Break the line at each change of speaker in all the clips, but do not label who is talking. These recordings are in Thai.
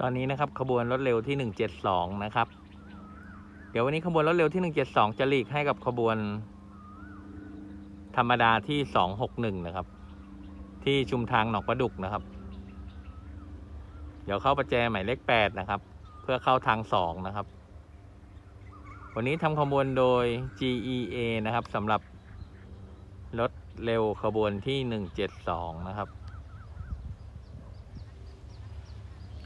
ตอนนี้นะครับขบวนรถเร็วที่ 172 นะครับ เดี๋ยววันนี้ขบวนรถเร็วที่ 172 จะหลีกให้กับขบวน ธรรมดาที่ 261 นะครับ ที่ชุมทางหนองประดุกนะครับ เดี๋ยวเข้าประแจหมายเลข 8 นะครับ เพื่อเข้าทาง 2 นะครับ วันนี้ทำขบวนโดย GEA นะครับสำหรับรถเร็วขบวนที่ 172 นะครับ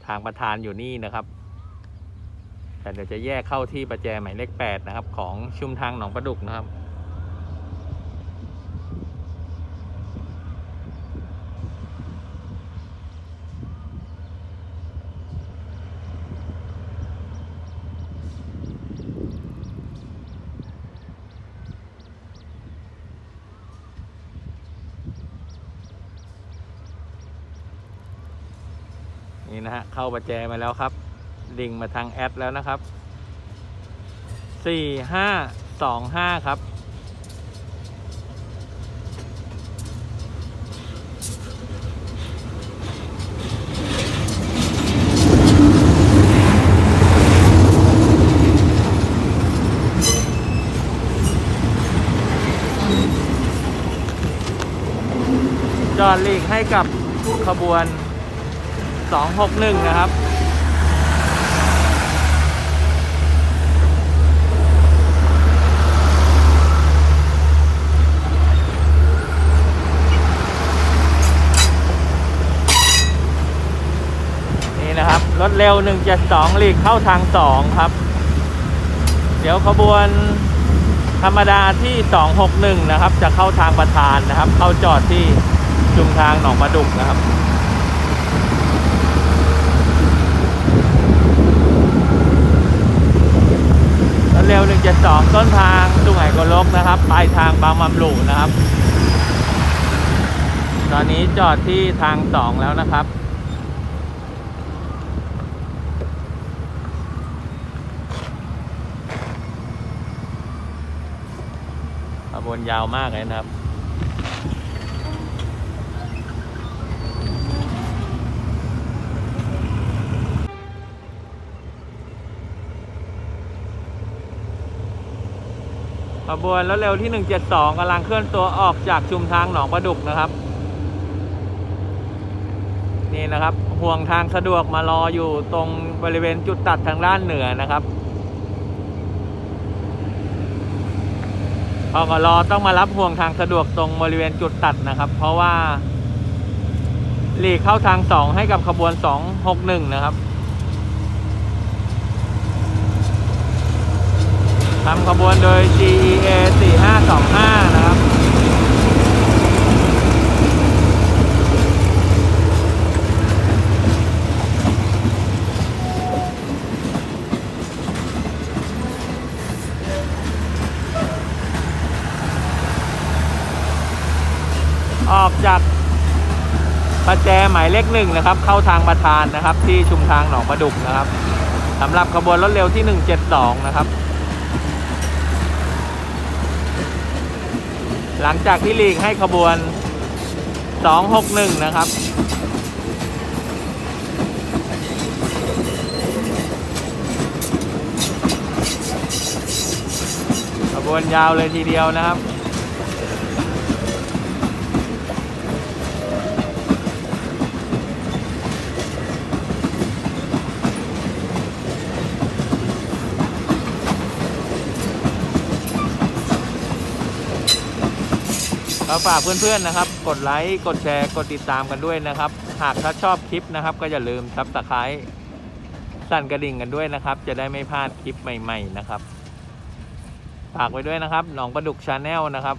ทางประธานอยู่นี่นะครับ แต่เดี๋ยวจะแยกเข้าที่ประแจหมายเลข8นะครับ ของชุมทางหนองประดุกนะครับ นี่นะฮะเข้าประแจมาแล้วครับ ลิงมาทางแอดแล้วนะครับสี่ห้าสองห้าครับจอดลีกให้กับขบวน 261 นะครับ นี่นะครับ รถเร็ว 172หลีกเข้าทาง 2 ครับ เดี๋ยวขบวนธรรมดาที่ 261 นะครับ จะเข้าทางประธานนะครับ เข้าจอดที่ชุมทางหนองประดุกนะครับ รถเร็ว 172 ต้นทางสุไหงโกลกนะครับ ปลายทางบางมำหลูนะครับ ตอนนี้จอดที่ทาง 2 แล้วนะครับ ขบวนยาวมากเลยนะครับ ขบวนรถเร็วที่ 172กำลังเคลื่อนตัวออกจากชุมทางหนองประดุกนะครับ นี่นะครับ ห่วงทางสะดวกมารออยู่ตรงบริเวณจุดตัดทางด้านเหนือนะครับพอกรอต้องมารับห่วงทางสะดวกตรงบริเวณจุดตัดนะครับ เพราะว่าหลีกเข้าทางสองให้กับขบวน261นะครับ ทำขบวนโดย GEA 4525 นะครับ ออกจากประแจหมายเลขหนึ่งนะครับ เข้าทางประธานนะครับ ที่ชุมทางหนองประดุกนะครับสำหรับขบวนรถเร็วที่ 172 นะครับ หลังจากที่ลีกให้ขบวน 261 นะครับ ขบวนยาวเลยทีเดียวนะครับ ก็ฝากเพื่อนๆนะครับ กดไลค์ กดแชร์ กดติดตามกันด้วยนะครับ หากถ้าชอบคลิปนะครับ ก็อย่าลืมซับสไครต์สั่นกระดิ่งกันด้วยนะครับ จะได้ไม่พลาดคลิปใหม่ ๆนะครับ ฝากไว้ด้วยนะครับ หนองประดุกชาแนลนะครับ